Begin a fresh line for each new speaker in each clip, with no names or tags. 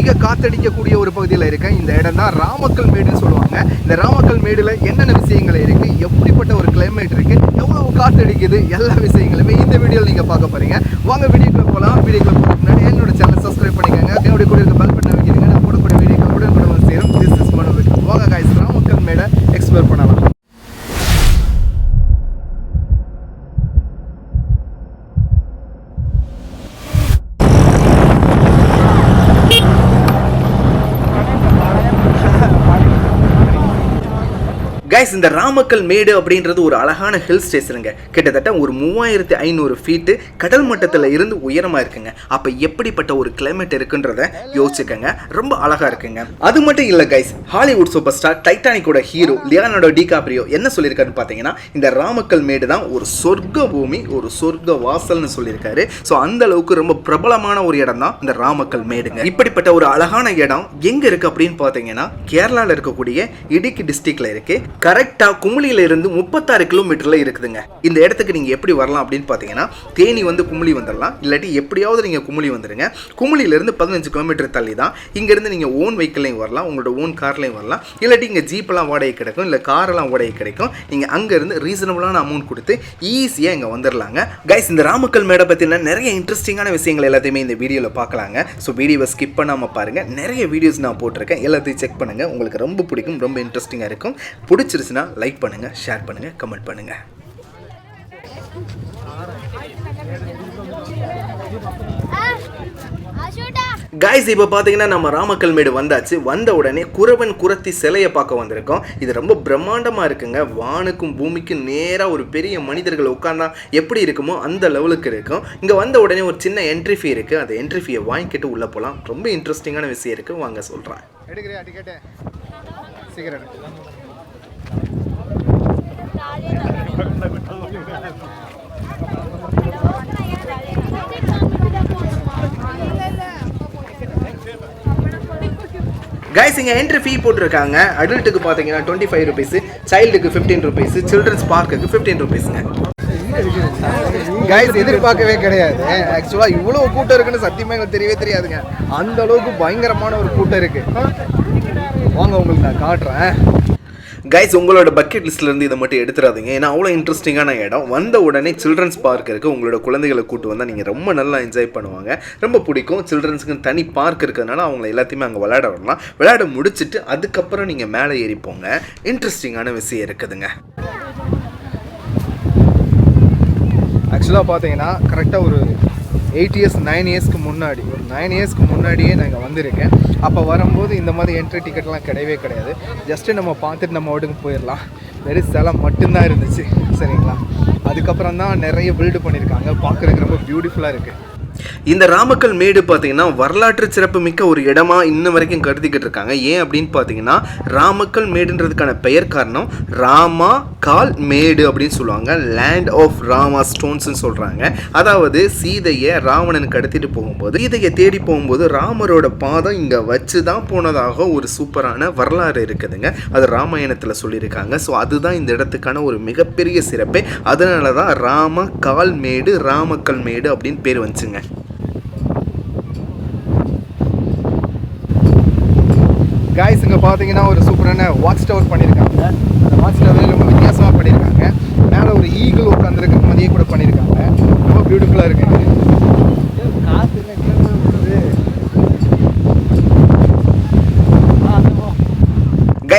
அதிக காத்தடிக்கக்கூடிய ஒரு பகுதியில் இருக்கேன் இந்த இடம் தான் ராமக்கல் மேடுன்னு சொல்லுவாங்க. இந்த ராமக்கல் மேடில் என்னென்ன விஷயங்கள் இருக்குது எப்படிப்பட்ட ஒரு கிளைமேட் இருக்குது எவ்வளவு காத்தடிக்குது? எல்லா விஷயங்களுமே இந்த வீடியோவில் நீங்கள் பார்க்க போகிறீங்க வாங்க வீடியோக்குள்ள போகலாம் வீடியோக்குள்ள போகிறதுக்கு முன்னாடி என்னோட சேனல் சப்ஸ்கிரைப் பண்ணிக்கோங்க. என்னுடைய கூட இருக்க பெல் பட்டன் வைக்கிறீங்க நான் போடக்கூடிய வீடியோக்கள் உடனுக்குடன் வந்து சேரும் திஸ் இஸ் மனோவிக் வாங்க காய்ஸ் ராமக்கல் மேடை எக்ஸ்ப்ளோர் பண்ணலாம் கைஸ் இந்த ராமக்கல் மேடு அப்படின்றது ஒரு அழகான ஹில் ஸ்டேஷனுங்க கிட்டத்தட்ட ஒரு மூவாயிரத்தி ஐநூறு ஃபீட்டு கடல் மட்டத்தில் இருந்து உயரமாக இருக்குங்க. அப்போ எப்படிப்பட்ட ஒரு கிளைமேட் இருக்குன்றத யோசிச்சுக்கங்க. ரொம்ப அழகாக இருக்குங்க. அது மட்டும் இல்லை கைஸ் ஹாலிவுட் சூப்பர் ஸ்டார் டைட்டானிக்கோட ஹீரோ லியானோட டிகாப்ரியோ என்ன சொல்லியிருக்காருன்னு பார்த்தீங்கன்னா இந்த ராமக்கல் மேடு தான் ஒரு சொர்க்க பூமி ஒரு சொர்க்க வாசல்னு சொல்லியிருக்காரு. ஸோ அந்த அளவுக்கு ரொம்ப பிரபலமான ஒரு இடம் தான் இந்த ராமக்கல் மேடுங்க. இப்படிப்பட்ட ஒரு அழகான இடம் எங்கே இருக்குது அப்படின்னு பார்த்தீங்கன்னா கேரளாவில் இருக்கக்கூடிய இடுக்கி டிஸ்ட்ரிக்ட்ல இருக்கு. கரெக்டாக குமுளியில இருந்து முப்பத்தாறு கிலோமீட்டர்ல இருக்குதுங்க. இந்த இடத்துக்கு நீங்கள் எப்படி வரலாம் அப்படின்னு பார்த்தீங்கன்னா தேனி வந்து குமுளி வந்துடலாம் இல்லாட்டி எப்படியாவது நீங்கள் குமுளி வந்துடுங்க குமுளியிலேருந்து பதினஞ்சு கிலோமீட்டர் தள்ளி தான் இங்கேருந்து நீங்கள் ஓன் வெஹிக்கிள்லையும் வரலாம் உங்களோட ஓன் கார்லையும் வரலாம். இல்லாட்டி இங்கே ஜீப்பெல்லாம் வாடகை கிடைக்கும் இல்லை காரெல்லாம் வாடகை கிடைக்கும். நீங்கள் அங்கேருந்து ரீசனபிளான அமௌண்ட் கொடுத்து ஈஸியாக இங்கே வந்துடலாங்க கைஸ் இந்த ராமக்கல் மேடை பற்றின நிறைய இன்ட்ரெஸ்டிங்கான விஷயங்கள் எல்லாத்தையுமே இந்த வீடியோவில் பார்க்கலாங்க. ஸோ வீடியோவை ஸ்கிப் பண்ணாமல் பாருங்கள் நிறைய வீடியோஸ் நான் போட்டிருக்கேன். எல்லாத்தையும் செக் பண்ணுங்கள் உங்களுக்கு ரொம்ப பிடிக்கும் ரொம்ப இன்ட்ரெஸ்டிங்காக இருக்கும். பிடிச்சிருச்சு பிடிச்சிருந்துச்சுன்னா லைக் பண்ணுங்கள் ஷேர் பண்ணுங்கள் கமெண்ட் பண்ணுங்கள் கைஸ் இப்போ பார்த்தீங்கன்னா நம்ம ராமக்கல் மேடு வந்தாச்சு. வந்த உடனே குறவன் குரத்தி சிலையை பார்க்க வந்திருக்கோம். இது ரொம்ப பிரம்மாண்டமாக இருக்குங்க. வானுக்கும் பூமிக்கும் நேராக ஒரு பெரிய மனிதர்கள் உட்காந்தா எப்படி இருக்குமோ அந்த லெவலுக்கு இருக்கும். இங்கே வந்த உடனே ஒரு சின்ன என்ட்ரி ஃபீ இருக்குது அந்த என்ட்ரி ஃபீயை வாங்கிக்கிட்டு உள்ளே போகலாம் ரொம்ப இன்ட்ரெஸ்டிங்கான விஷயம் இருக்குது வாங்க சொல்கிறேன் எடுக்கிறேன் டிக்கெட்டு சீக்கிரம் கைஸ் இங்கே என்ட்ரி ஃபீ போட்டிருக்காங்க. அடல்ட்டுக்கு பார்த்தீங்கன்னா டுவெண்ட்டி ஃபைவ் ருபீஸ் சைல்டுக்கு ஃபிஃப்டீன் ருபீஸ் சில்ட்ரன்ஸ் பார்க்குக்கு ஃபிஃப்டீன் ருபீஸுங்க கைஸ் எதிர்பார்க்கவே கிடையாது. ஆக்சுவலாக இவ்வளோ கூட்டம் இருக்குன்னு சத்தியமாக எங்களுக்கு தெரியவே தெரியாதுங்க. அந்த அளவுக்கு பயங்கரமான ஒரு கூட்டம் இருக்கு. வாங்க உங்களுக்கு நான் காட்டுறேன். கைஸ் உங்களோட பக்கெட் லிஸ்ட்லேருந்து இதை மட்டும் எடுத்துடாதீங்க ஏன்னா அவ்வளோ இன்ட்ரெஸ்டிங்கான இடம். வந்த உடனே சில்ட்ரன்ஸ் பார்க் இருக்குது உங்களோட குழந்தைகளை கூட்டு வந்தால் நீங்கள் ரொம்ப நல்லா என்ஜாய் பண்ணுவாங்க. ரொம்ப பிடிக்கும். சில்ட்ரன்ஸுக்கு தனி பார்க் இருக்கிறதுனால அவங்கள எல்லாத்தையுமே அங்கே விளையாட வரலாம் விளையாட முடிச்சுட்டு அதுக்கப்புறம் நீங்கள் மேலே ஏறி போங்க. இன்ட்ரெஸ்டிங்கான விஷயம் இருக்குதுங்க. ஆக்சுவலாக பார்த்தீங்கன்னா கரெக்டாக ஒரு எயிட் இயர்ஸ் நைன் இயர்ஸ்க்கு முன்னாடி ஒரு நைன் இயர்ஸ்க்கு முன்னாடியே நாங்கள் வந்திருக்கேன். அப்போ வரும்போது இந்த மாதிரி என்ட்ரி டிக்கெட்லாம் கிடையவே கிடையாது. ஜஸ்ட்டு நம்ம பார்த்துட்டு நம்ம ஓட்டுக்கு போயிடலாம். வெறும் ஸ்தலம் மட்டும்தான் இருந்துச்சு. சரிங்களா? அதுக்கப்புறம் தான் நிறைய பில்டு பண்ணியிருக்காங்க. பார்க்குறதுக்கு ரொம்ப பியூட்டிஃபுல்லாக இருக்குது இந்த ராமக்கல் மேடு பார்த்தீங்கன்னா வரலாற்று சிறப்பு மிக்க ஒரு இடமா இன்ன வரைக்கும் கருதிக்கிட்டு இருக்காங்க. ஏன் அப்படின்னு பார்த்தீங்கன்னா ராமக்கல் மேடுன்றதுக்கான பெயர் காரணம் ராமா கால் மேடு அப்படின்னு சொல்லுவாங்க. லேண்ட் ஆஃப் ராமா ஸ்டோன்ஸ்னு சொல்கிறாங்க அதாவது சீதையை ராவணனுக்கு கடத்திட்டு போகும்போது சீதையை தேடி போகும்போது ராமரோட பாதம் இங்கே வச்சு தான் போனதாக ஒரு சூப்பரான வரலாறு இருக்குதுங்க. அது ராமாயணத்தில் சொல்லியிருக்காங்க. ஸோ அதுதான் இந்த இடத்துக்கான ஒரு மிகப்பெரிய சிறப்பே. அதனால தான் ராம கால் மேடு ராமக்கல் மேடு அப்படின்னு பேர் வந்துச்சுங்க. காய்ஸ் இங்கே பார்த்தீங்கன்னா ஒரு சூப்பரான வாட்ச் டவர் பண்ணியிருக்காங்க அந்த வாட்ச் டவர் ரொம்ப வித்தியாசமாக பண்ணியிருக்காங்க மேலே ஒரு ஈகிள் உட்காந்துருக்க மாதிரியே கூட பண்ணியிருக்காங்க ரொம்ப பியூட்டிஃபுல்லாக இருக்குது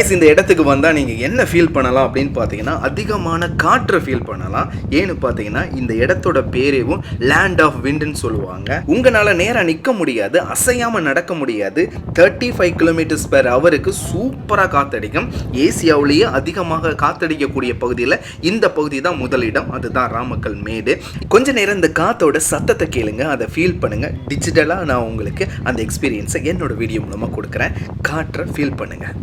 கைஸ் இந்த இடத்துக்கு வந்தால் நீங்கள் என்ன ஃபீல் பண்ணலாம் அப்படின்னு பார்த்தீங்கன்னா அதிகமான காற்றை ஃபீல் பண்ணலாம். ஏன்னு பார்த்தீங்கன்னா இந்த இடத்தோட பேரேவும் லேண்ட் ஆஃப் விண்டுன்னு சொல்லுவாங்க. உங்களால் நேராக நிற்க முடியாது அசையாமல் நடக்க முடியாது. தேர்ட்டி ஃபைவ் கிலோமீட்டர்ஸ் பெர் ஹவருக்கு சூப்பராக காத்தடிக்கும். ஏசியாவிலேயே அதிகமாக காத்தடிக்கக்கூடிய பகுதியில் இந்த பகுதி தான் முதலிடம் அதுதான் ராமக்கல் மேடு. கொஞ்ச நேரம் இந்த காத்தோட சத்தத்தை கேளுங்க அதை ஃபீல் பண்ணுங்க. டிஜிட்டலாக நான் உங்களுக்கு அந்த எக்ஸ்பீரியன்ஸை என்னோட வீடியோ மூலமாக கொடுக்குறேன். காற்றை ஃபீல் பண்ணுங்கள்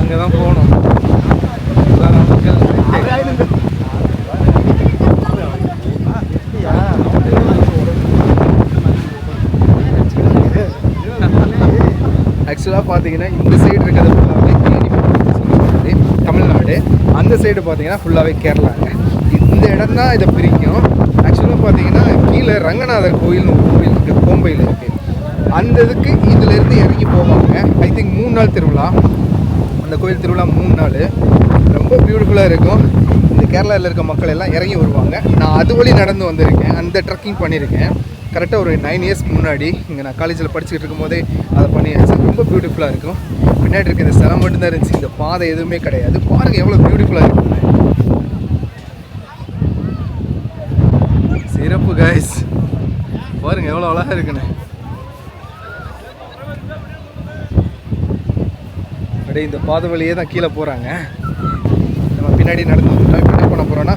அங்கே தான் போகணும் அதான் நாமக்கல்.
ஆக்சுவலாக பார்த்தீங்கன்னா இந்த சைடு இருக்கிறது ஃபுல்லாகவே தேனி சொல்லப்படுது தமிழ்நாடு. அந்த சைடு பார்த்தீங்கன்னா ஃபுல்லாகவே கேரளாங்க. இந்த இடம் தான் இதை பிரிக்கும். ஆக்சுவலாக பார்த்தீங்கன்னா கீழே ரங்கநாதர் கோயில்னு ஒரு கோயில் இருக்குது கோம்பையில் இருக்குது அந்த இதுக்கு இதுலேருந்து இறங்கி போவாங்க. ஐ திங்க் மூணு நாள் திருவிழா. அந்த கோயில் திருவிழா மூணு நாள். ரொம்ப பியூட்டிஃபுல்லாக இருக்கும். இந்த கேரளாவில் இருக்க மக்கள் எல்லாம் இறங்கி வருவாங்க. நான் அது வழி நடந்து வந்திருக்கேன். அந்த ட்ரெக்கிங் பண்ணியிருக்கேன் கரெக்டாக ஒரு நைன் இயர்ஸ்க்கு முன்னாடி இங்கே நான் காலேஜில் படிச்சுக்கிட்டு இருக்கும்போதே அதை பண்ணியாச்சு ரொம்ப பியூட்டிஃபுல்லாக இருக்கும். பின்னாடி இருக்க இந்த ஸ்தலம் மட்டும்தான் இருந்துச்சு. இந்த பாதை எதுவுமே கிடையாது. பாருங்கள் எவ்வளோ பியூட்டிஃபுல்லாக இருக்கும் சிறப்பு கைஸ் பாருங்க எவ்வளோ அழகாக இருக்குன்னு. அப்படியே இந்த பாதை வழியே தான் கீழே போகிறாங்க நம்ம பின்னாடி நடந்து வந்துட்டோம். இப்போ என்ன பண்ண போகிறோன்னா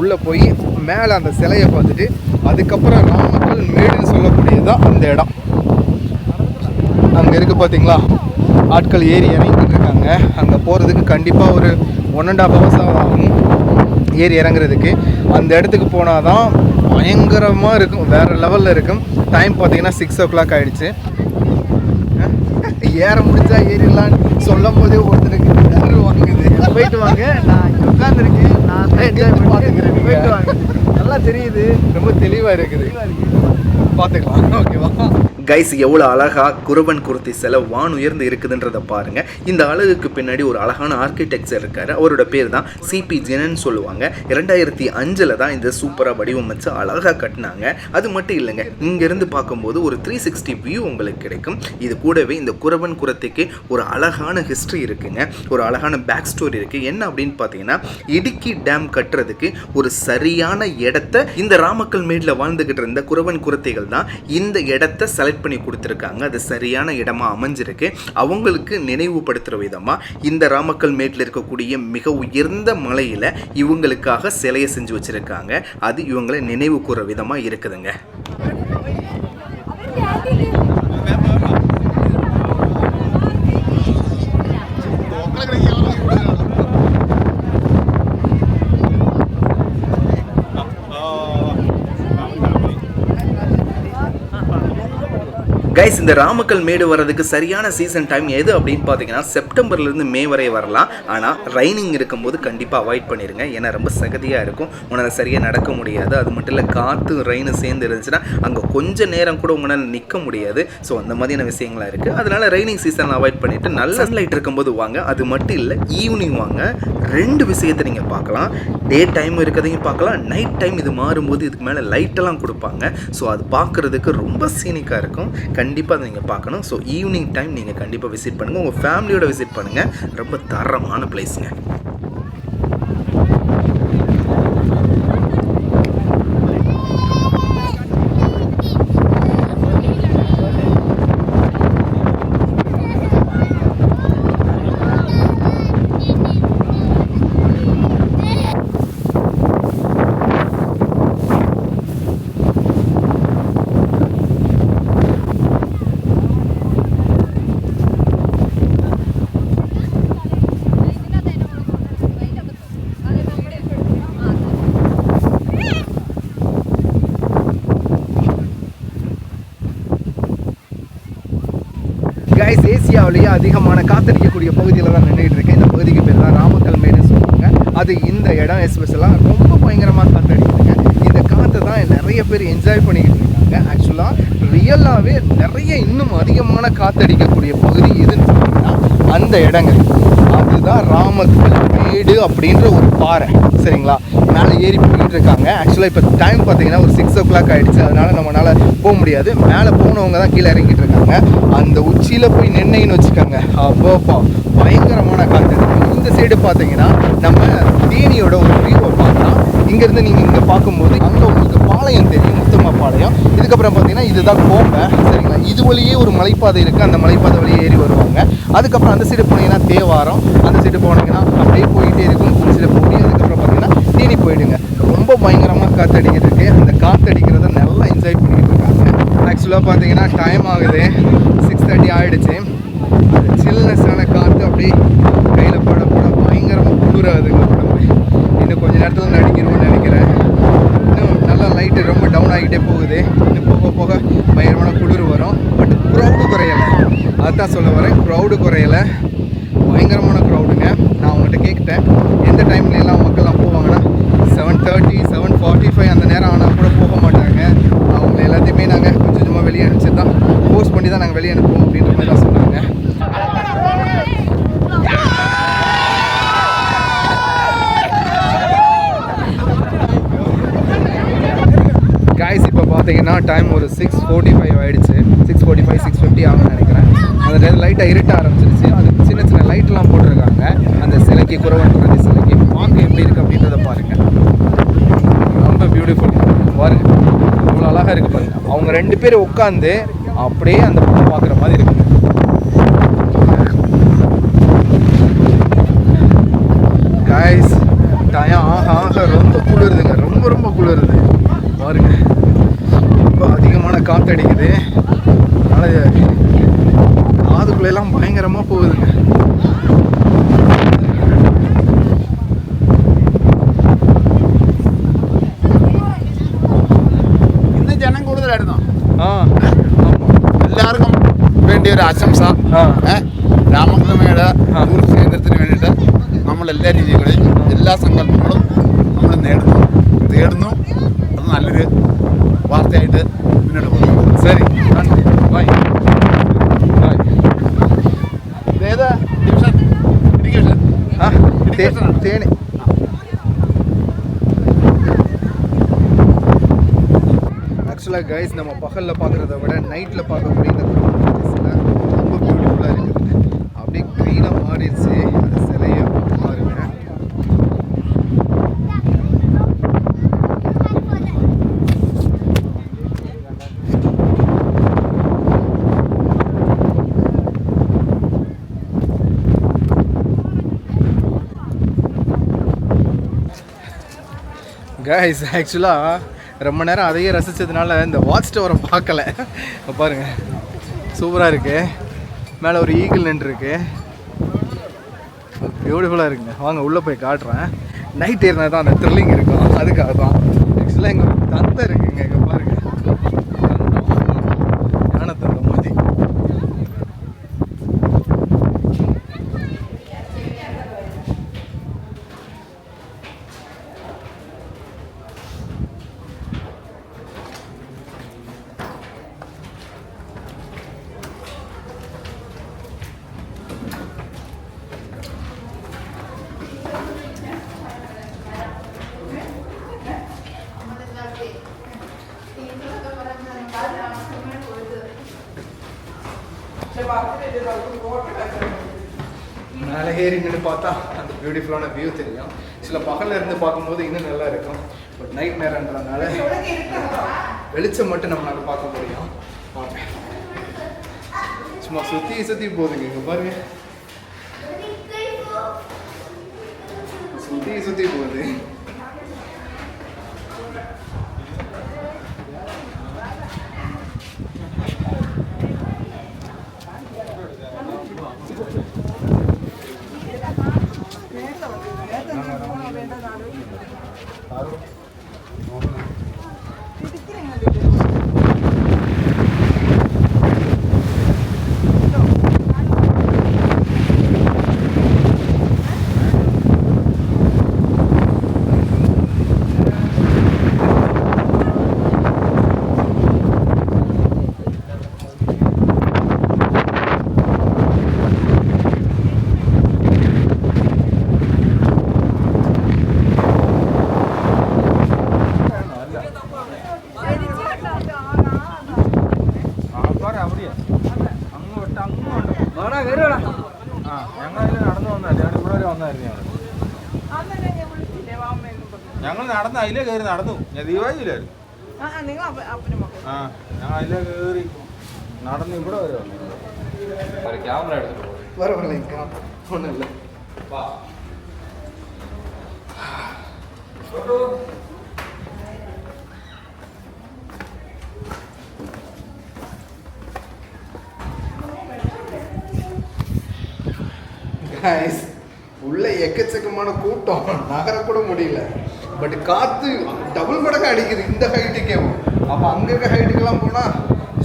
உள்ளே போய் மேலே அந்த சிலையை பார்த்துட்டு அதுக்கப்புறம் கால் மேடுன்னு சொல்லக்கூடியதுதான் அந்த இடம். அங்கே இருக்குது பார்த்தீங்களா ஆட்கள் ஏறி இறங்கிட்டு இருக்காங்க. அங்கே போகிறதுக்கு கண்டிப்பாக ஒரு ஒன் அண்ட் ஹாஃப் ஹவர்ஸ் ஆகும். ஏறி இறங்குறதுக்கு. அந்த இடத்துக்கு போனால் தான் பயங்கரமாக இருக்கும். வேறு லெவலில் இருக்கும். டைம் பார்த்தீங்கன்னா சிக்ஸ் ஓ கிளாக் ஆகிடுச்சு ஏற முடிச்சா ஏறிடலான்னு சொல்லும் போதே ஒருத்தருக்கு வாங்குது.
போயிட்டு வாங்க. நான் இங்கே உட்காந்துருக்கேன் நல்லா தெரியுது.
ரொம்ப தெளிவாக இருக்குது. பார்த்துக்கலாம் ஓகேவா?
கைஸ் எவ்வளோ அழகாக குருபன் குர்த்தி சிலை வான் உயர்ந்து இருக்குதுன்றதை பாருங்கள் இந்த அழகுக்கு பின்னாடி ஒரு அழகான ஆர்கிடெக்சர் இருக்கார். அவரோட பேர் தான் சிபி ஜெனன் சொல்லுவாங்க. இரண்டாயிரத்தி அஞ்சில் தான் இந்த சூப்பராக வடிவமைச்சு அழகாக கட்டினாங்க. அது மட்டும் இல்லைங்க இங்கேருந்து பார்க்கும்போது ஒரு த்ரீ சிக்ஸ்டி வியூ உங்களுக்கு கிடைக்கும். இது கூடவே இந்த குரவன் குரத்திக்கு ஒரு அழகான ஹிஸ்ட்ரி இருக்குங்க. ஒரு அழகான பேக் ஸ்டோரி இருக்குது என்ன அப்படின்னு பார்த்தீங்கன்னா இடுக்கி டேம் கட்டுறதுக்கு ஒரு சரியான இடத்த இந்த ராமக்கல் மேட்டில் வாழ்ந்துக்கிட்டு இருந்த குரவன் குரத்தைகள் தான் இந்த இடத்த செலக்ட் பண்ணி கொடுத்துருக்காங்க. அது சரியான இடமா அமைஞ்சிருக்கு. அவங்களுக்கு நினைவுபடுத்துகிற விதமாக இந்த ராமக்கல் மேட்டில் இருக்கக்கூடிய மிக உயர்ந்த மலையில் இவங்களுக்காக சிலையை செஞ்சு வச்சுருக்காங்க. அது இவங்களை நினைவு கூற விதமாக இருக்குதுங்க. கைஸ் இந்த ராமக்கல் மேடு வர்றதுக்கு சரியான சீசன் டைம் எது அப்படின்னு பார்த்தீங்கன்னா செப்டம்பர்லேருந்து மே வரை வரலாம். ஆனால் ரைனிங் இருக்கும்போது கண்டிப்பாக அவாய்ட் பண்ணிடுங்க ஏன்னா ரொம்ப சகதியாக இருக்கும். உங்களால் சரியாக நடக்க முடியாது. அது மட்டும் இல்லை காற்று ரெயினும் சேர்ந்து இருந்துச்சுன்னா அங்கே கொஞ்சம் நேரம் கூட உங்களால் நிற்க முடியாது. ஸோ அந்த மாதிரியான விஷயங்களாக இருக்குது அதனால் ரைனிங் சீசன் அவாய்ட் பண்ணிவிட்டு நல்ல சன்லைட் இருக்கும்போது வாங்க. அது மட்டும் இல்லை ஈவினிங் வாங்க. ரெண்டு விஷயத்தை நீங்கள் பார்க்கலாம். டே டைம் இருக்கிறதையும் பார்க்கலாம். நைட் டைம் இது மாறும்போது இதுக்கு மேலே லைட்டெல்லாம் கொடுப்பாங்க. ஸோ அது பார்க்குறதுக்கு ரொம்ப சீனிக்காக இருக்கும். கண்டிப்பாக அதை நீங்கள் பார்க்கணும். ஸோ ஈவினிங் டைம் நீங்கள் கண்டிப்பாக விசிட் பண்ணுங்கள் உங்கள் ஃபேமிலியோட விசிட் பண்ணுங்கள் ரொம்ப தரமான பிளேஸுங்க
கைஸ் ஏசியாவிலேயே அதிகமான காத்தடிக்கக்கூடிய பகுதியில் தான் நின்றுட்டு இருக்கேன் இந்த பகுதிக்கு பேர் தான் ராமக்கல் மேடுன்னு சொல்லுவாங்க. அது இந்த இடம் எஸ்பெஷலாக ரொம்ப பயங்கரமாக காத்தடிக்குதுங்க. இந்த காற்றை தான் நிறைய பேர் என்ஜாய் பண்ணிக்கிட்டு இருக்காங்க. ஆக்சுவலாக ரியலாகவே நிறைய இன்னும் அதிகமான காத்தடிக்கக்கூடிய பகுதி எதுன்னு பார்த்தீங்கன்னா அந்த இடங்கள். அதுதான் ராமக்கல் மேடு அப்படின்ற ஒரு பாறை சரிங்களா? மேலே ஏறி போயிட்டு இருக்காங்க. ஆக்சுவலாக இப்போ டைம் பார்த்தீங்கன்னா ஒரு சிக்ஸ் ஓ கிளாக் ஆகிடுச்சு அதனால் நம்மளால் போக முடியாது. மேலே போனவங்க தான் கீழே இறங்கிட்டு இருக்காங்க. அந்த உச்சியில் போய் நின்னைன்னு வச்சுக்கோங்க. அப்போப்பா பயங்கரமான காற்று. இந்த சைடு பார்த்தீங்கன்னா நம்ம தேனியோட ஒரு வியூவை பார்த்தா இங்கேருந்து நீங்கள் இங்கே பார்க்கும்போது அங்கே உங்களுக்கு பாளையம் தெரியும் முத்தம்மா பாளையம். இதுக்கப்புறம் பார்த்தீங்கன்னா இதுதான் கோம்பை. சரிங்களா? இது வழியே ஒரு மலைப்பாதை இருக்குது அந்த மலைப்பாதை வழியே ஏறி வருவாங்க. அதுக்கப்புறம் அந்த சைடு போனீங்கன்னா தேவாரம். அந்த சைடு போனீங்கன்னா அப்படியே போயிட்டே இருக்கும். ஒரு சைடு போய் அதுக்கப்புறம் பார்த்தீங்கன்னா தேனி போயிடுங்க. ரொம்ப பயங்கரமாக காற்றடிக்கிட்டு இருக்கு. அந்த காற்றடிக்கிறத நல்லா என்ஜாய் பண்ணிக்கிட்டு இருக்காங்க. ஆக்சுவலாக பார்த்தீங்கன்னா டைம் ஆகுது. சிக்ஸ் தேர்ட்டி ஆகிடுச்சு அந்த சில்னஸான காற்று அப்படியே கையில் பட பட பயங்கரமாக குளிராதுங்க உடம்பு இன்னும் கொஞ்ச நேரத்தில் நடிக்கிறோம்னு நினைக்கிறேன் இன்னும் ரேட்டு ரொம்ப டவுன் ஆகிட்டே போகுது. இன்னும் போக போக பயங்கரமான குளிர் வரும். பட் க்ரௌடு குறையலை. அதுதான் சொல்ல வரேன். க்ரௌடு குறையலை. பயங்கரமான க்ரௌடுங்க நான் அவங்கள்ட்ட கேட்கிட்டேன் எந்த டைம்ல எல்லாம் மக்கள்லாம் போவாங்கன்னா seven thirty seven forty five அந்த நேரம் ஆனால் கூட போக மாட்டாங்க அவங்க எல்லாத்தையுமே நாங்கள் கொஞ்சம் கொஞ்சமாக வெளியே அனுப்பிச்சு தான் போஸ்ட் பண்ணி தான் நாங்கள் வெளியே அனுப்புவோம் அப்படின்ற மாதிரி தான் சொன்னாங்க காய்ஸ் இப்போ பார்த்தீங்கன்னா டைம் ஒரு சிக்ஸ் ஃபோர்ட்டி ஃபைவ் ஆகிடுச்சு six forty five six fifty ஆகும்னு நினைக்கிறேன். அந்த டைம் லைட்டாக இருட்ட ஆரம்பிச்சிருச்சு. அது சின்ன சின்ன லைட்லாம் போட்டிருக்காங்க. அந்த சிலைக்கு குறவன்றது சிலைக்கு. பார்க்க எப்படி இருக்குது அப்படின்றத பாருங்கள் ரொம்ப பியூட்டிஃபுல் பாருங்க. இவ்வளோ அழகாக இருக்குது பாருங்கள் அவங்க ரெண்டு பேரும் உட்காந்து அப்படியே அந்த படம் பார்க்குற மாதிரி இருக்குது அதிகமான காத்தடிக்குது அதனால காதுக்குள்ள எல்லாம் பயங்கரமா போகுதுங்க
ഇന്ന് ജനം കൂടുതലായിരുന്നു
ஆ
എല്ലാവർക്കും വേണ്ടി ഒരു ആശംസ
ആ.
ഏ, രാമകൃഷ്ണമയുടെ
ആ.
ടൂറിസ്റ്റ് കേന്ദ്രത്തിന് വേണ്ടിയിട്ട് നമ്മൾ എല്ലാ രീതികളിലും എല്ലാ സങ്കല്പങ്ങളും നമ്മൾ നേടുന്നു തേടുന്നു
தேனி. ஆக்சுவலாக கைஸ் நம்ம பகலில் பார்க்குறத விட நைட்டில் பார்க்கக்கூடிய இந்த ரொம்ப பியூட்டிஃபுல்லாக இருக்குது. அப்படியே க்ரீனாக மாறிடுச்சு அந்த சிலையை பாருங்க கைஸ் ஆக்சுவலாக ரொம்ப நேரம் அதையே ரசித்ததுனால இந்த வாட்ச் டவரை பார்க்கல. பாருங்கள் சூப்பராக இருக்கு. மேலே ஒரு ஈகிள் நின்றுருக்கு. பியூட்டிஃபுல்லாக இருக்குங்க. வாங்க உள்ளே போய் காட்டுறேன். நைட் ஏறினா தான் அந்த த்ரில்லிங் இருக்கும். அதுக்காக தான் ஆக்சுவலாக எங்கள் தந்தை இருக்குங்க. எங்கள் பாருங்க தந்தம் யானை தந்தம் மாதிரி ஏறிங்கன்னு பார்த்தா அந்த பியூட்டிஃபுல்லான வியூ தெரியும். சில பகலில் இருந்து பார்க்கும்போது இன்னும் நல்லா இருக்கும். பட் நைட் நேரன்றதுனால வெளிச்சம் மட்டும் நம்மளால பார்க்க முடியும். வாங்க சும்மா சுற்றி சுற்றி போகுதுங்க இங்கே பாருங்க. சுற்றி சுற்றி போகுது.
ആ ഞങ്ങൾ ഞങ്ങൾ നടന്ന് അതിലേ കയറി നടന്നു ഞാൻ ദീപാവലിയിലായിരുന്നു
നിങ്ങൾ അപ്പനും മക്കളും
ആ ഞങ്ങൾ അതിലേ കയറി നടന്ന് ഇവിടെ വരെ വന്നു
பரவாயில்லைங்க ஒன்றும் இல்லை கைஸ் உள்ள எக்கச்சக்கமான கூட்டம் நகரக்கூட முடியல பட் காத்து டபுள் மடங்கு அடிக்குது. இந்த ஹைட்டுக்கே அப்போ அங்கே இருக்க ஹைட்டுக்கெல்லாம் போனால்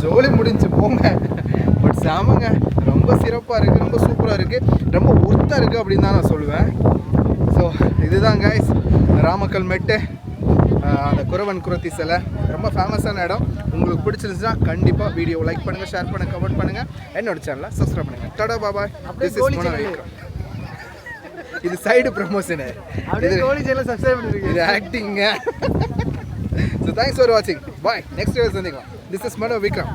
ஜோலி முடிஞ்சு போங்க. பட் சாமங்க ரொம்ப சிறப்பாக இருக்குது ரொம்ப சூப்பராக இருக்குது ரொம்ப ஒர்த்தாக இருக்குது அப்படின்னு தான் நான் சொல்லுவேன் ஸோ இதுதான் கைஸ் ராமக்கல் மெட்டு. அந்த குறவன் குரத்தி சிலை. ரொம்ப ஃபேமஸான இடம். உங்களுக்கு பிடிச்சிருந்துச்சுன்னா கண்டிப்பாக வீடியோ லைக் பண்ணுங்கள் ஷேர் பண்ணுங்கள் கமெண்ட் பண்ணுங்கள் என்னோட சேனலை சப்ஸ்கிரைப் பண்ணுங்கள் ta ta bye bye this is Mano Vikram. இது சைடு ப்ரமோஷனு
அப்படியே கோழி சேனல் சப்ஸ்கிரைப் பண்ணிருக்கீங்க.
இது ஆக்டிங்க ஸோ தேங்க்ஸ் ஃபார் வாட்சிங் பாய் நெக்ஸ்ட் வீடியோ சந்திக்கலாம். This is Mano Vikram